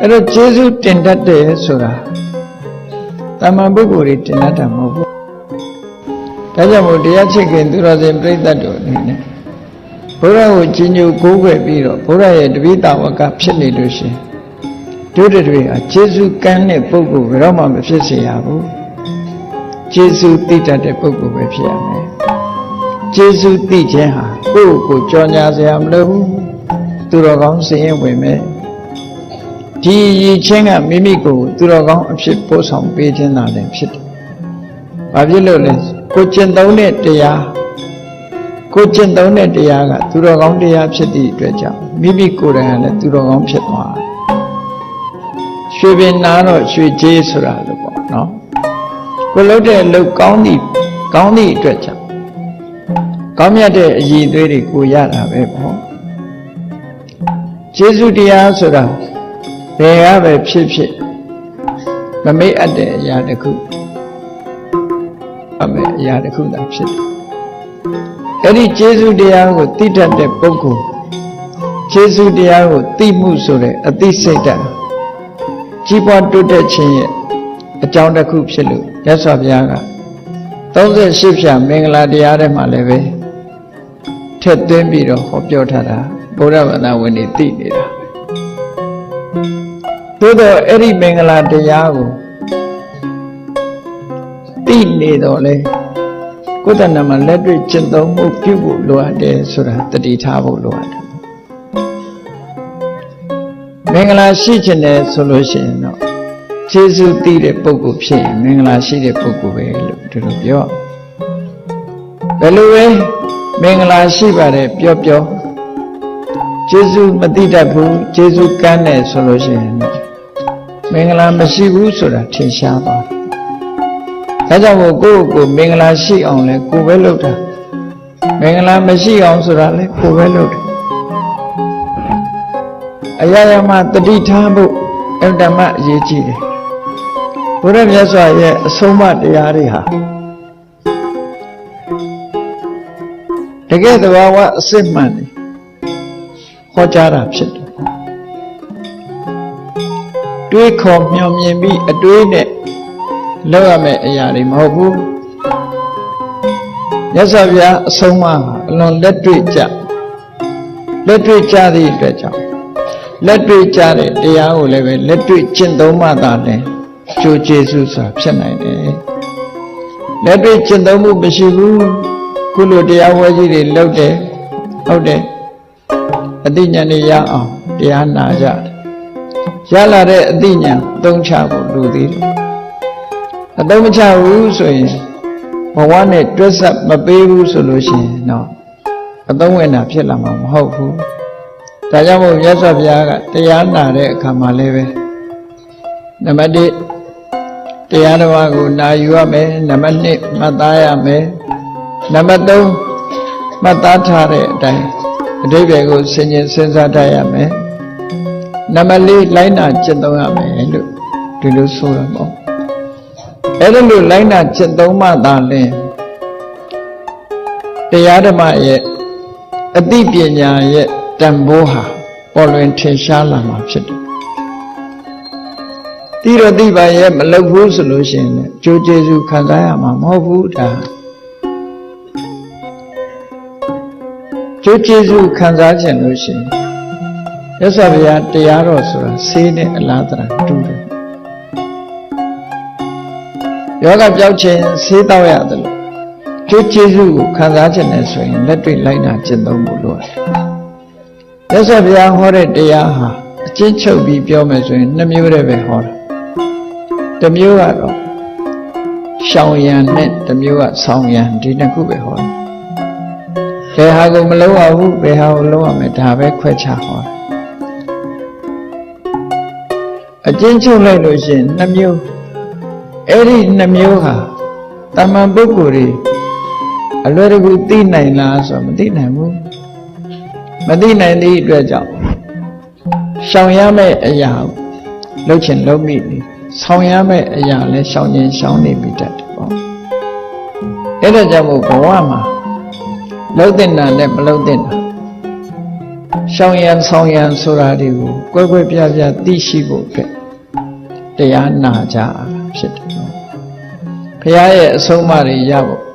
အဲ့တော့ကျေးဇူးတင်တတ်တယ်ဆိုတာတာမန်ပုဂ္ဂိုလ်တွေတင်တတ်တာမဟုတ်ဘူးဒါကြောင့်မို့တရားချစ်ခင်သူတော်စင်ပြိဿတ်တို့အနေနဲ့ဘုရားကိုကြီးညိုကိုးကွယ်ပြီးတော့ဘုရားရဲ့တပိတာဝကဖြစ်နေလို့ရှိရင်တို့တွေဟာကျေးဇူးကမ်းတဲ့ပုဂ္ဂိုလ်ဘယ်တော့မှမဖြစ်စေရဘူးကျေးဇူးသိတတ်တဲ့ပုဂ္ဂိုလ်ပဲဖြစ်ရမယ်ကျေးဇူးသိခြင်းဟာကိုယ့်ကိုယ်ကြော်ညာစရာမလိုဘူးသူတော်ကောင်းစင်ရင်ဝင်မယ် ဒီရည်ချင်းကမိမိကိုယ်သူတော်ကောင်းအဖြစ်ပို့ဆောင်ပေးခြင်းသာလည်းဖြစ်တယ်။ဘာဖြစ်လို့လဲကိုကျင့်သုံးတဲ့တရားကိုကျင့်သုံးတဲ့တရားကသူတော်ကောင်းတရားဖြစ်သည့်အတွက်ကြောင့်မိမိကိုယ်တိုင်ကလည်းသူတော်ကောင်းဖြစ်သွားတယ်။ရွှေပင်နာတော့ရွှေကြေးဆိုတာလို့ပေါ့နော်။ကိုလုပ်တဲ့အလုပ်ကောင်းသည့်ကောင်းသည့်အတွက်ကြောင့်ကောင်းမြတ်တဲ့အည်သွေးတွေကိုရတာပဲပေါ့ကျေးဇူးတရားဆိုတာ ဘယ်ကပဲဖြစ်ဖြစ်မမေ့အပ်တဲ့အရာတစ်ခုအမေအရာတစ်ခုသာဖြစ်တယ်အဲ့ဒီကျေးဇူးတရားကိုသိတတ်တဲ့ပုဂ္ဂိုလ်ကျေးဇူးတရားကိုသိမှုဆိုတဲ့အသိစိတ်ဓာတ်ကြီးပွားတိုးတက်ခြင်းရဲ့အကြောင်းတစ်ခုဖြစ်လို့ရသော်ဘုရားက38ဖြာမင်္ဂလာတရားထဲမှာလည်းပဲထက်သွင်းပြီးတော့ဟောပြောထားတာဘုရားဘာသာဝင်တွေသိနေတာ သို့တော့အဲ့ဒီမင်္ဂလာတရားကိုသိနေတော့လေကိုယ်တဏ္ဍမှာလက်တွေ့ကျင့်သုံးမှုပြုဖို့လိုအပ်တယ်ဆိုတာတတိထားဖို့လိုအပ်တယ်မင်္ဂလာရှိခြင်းတယ်ဆိုလို့ရှိရင်တော့ကျေးဇူးတည်တဲ့ပုဂ္ဂိုလ်ဖြစ်ရင်မင်္ဂလာရှိတဲ့ပုဂ္ဂိုလ်ပဲလို့ဒီလိုပြောဘယ်လိုပဲမင်္ဂလာရှိပါတယ်ပြောပြောကျေးဇူးမသိတတ်ဘူးကျေးဇူးကမ်းတယ်ဆိုလို့ရှိရင်တော့ မင်္ဂလာမရှိဘူးဆိုတာထင်ရှားသွားတယ်ဒါကြောင့်မို့ကိုယ့်ကိုယ်မင်္ဂလာရှိအောင်လဲကိုယ်ပဲလုပ်တာမင်္ဂလာမရှိအောင်ဆိုတာလဲကိုယ်ပဲလုပ်တယ်အရာရာမှာတတိထားဖို့အတ္တမအရေးကြီးတယ်ဘုရားမြတ်စွာရဲ့အဆုံးအမတရားတွေဟာတကယ်သဘာဝအစစ်မှန်တယ်ဟောကြားတာဖြစ် တယ်တွေးခေါ်မျှော်မြင်ပြီးအတွေးနဲ့လောက်ရမယ့်အရာတွေမဟုတ်ဘူးမြတ်စွာဘုရားအဆုံးအမဟာအလွန်လက်တွေ့ကြလက်တွေ့ကြသည့်အတွက်ကြောင့်လက်တွေ့ကြတဲ့တရားကိုလည်းပဲလက်တွေ့ကျင့်သုံးမှသာလဲကျိုးကျေးဇူးဆိုတာဖြစ်နိုင်တယ်လက်တွေ့ကျင့်သုံးမှုမရှိဘူးခုလိုတရားဝဲကြီးတွေလုပ်တယ်ဟုတ်တယ်အသိဉာဏ်တွေရအောင်တရားနာကြတယ် ရလာတဲ့အသိဉာဏ်သုံးချဖို့လူသေးတယ်အသုံးမချဘူးဆိုရင်ဘဝနဲ့တွဲဆက်မပေးဘူးဆိုလို့ရှိရင်တော့အသုံးဝင်တာဖြစ်လာမှာမဟုတ်ဘူးဒါကြောင့်မို့မြတ်စွာဘုရားကတရားနာတဲ့အခါမှာလည်းပဲနံပါတ်1တရားတော်ကိုနာယူရမယ်နံပါတ်2မှတ်သားရမယ်နံပါတ်3မှတ်သားထားတဲ့အတိုင်းအတိပ္ပယ်ကိုဆင်ញင်စဉ်းစားတတ်ရမယ် နံပါတ်4လိုက်နာကျင့်သုံးရမယ်လို့ဒီလိုဆိုရမှာအဲ့ဒါလို့လိုက်နာကျင့်သုံးမှသာလင်တရားဓမ္မရဲ့အသိပညာရဲ့တန်ဖိုးဟာပေါ်လွင်ထင်ရှားလာမှာဖြစ်တယ်တိရတိပါရဲ့မလုပ်ဘူးဆိုလို့ရှိရင်လည်းကြိုးကျေစုခံစားရမှာမဟုတ်ဘူးဒါကျိုးကျေးဇူးခံစားခြင်းလို့ရှိရင် ရသော်ဗျာတရားတော်ဆိုတာဆေးနဲ့အလားတရာတူတယ်ယောဂပြောက်ခြင်းဆေးတောက်ရတယ်လို့ကျိုးကျေးဇူးကိုခံစားခြင်းနဲ့ဆိုရင်လက်တွေ့လိုက်နာကျင့်သုံးဖို့လိုတယ်ရသော်ဗျာဟောတဲ့တရားဟာအချင်းချုပ်ပြီးပြောမယ်ဆိုရင်နှမျိုးတည်းပဲဟောတာတစ်မျိုးကတော့ရှောင်ရံနဲ့တစ်မျိုးကဆောင်းရံဒီနှစ်ခုပဲဟောတယ်ဘယ်ဟာကိုမလုံးရဘူးဘယ်ဟာကိုလုံးရမယ်ဒါပဲခွဲခြားဟောတယ် အကျဉ်းချုပ်လိုက်လို့ရှိရင်နှမျိုးအဲ့ဒီနှမျိုးဟာတမန်ပုဂ္ဂိုလ်တွေအလွယ်တကူသိနိုင်လားဆိုတော့မသိနိုင်ဘူးမသိနိုင်သည့်အတွက်ကြောင့်ရှောင်ရမယ့်အရာလှုပ်ချင်လှုပ်မိနေဆောင်ရမယ့်အရာလဲရှောင်ခြင်းရှောင်နေပြီတတ်တယ်ပေါ့အဲ့ဒါကြောင့်မို့ဘဝမှာလှုပ်တဲ့နာနဲ့မလှုပ်တဲ့နာရှောင်ရံဆောင်ရံဆိုတာတွေကိုကွဲကွဲပြားပြားသိရှိဖို့တ ရားနာကြဖြစ်တယ်နော်ဘုရားရဲ့အဆုံးအမတွေရဖို့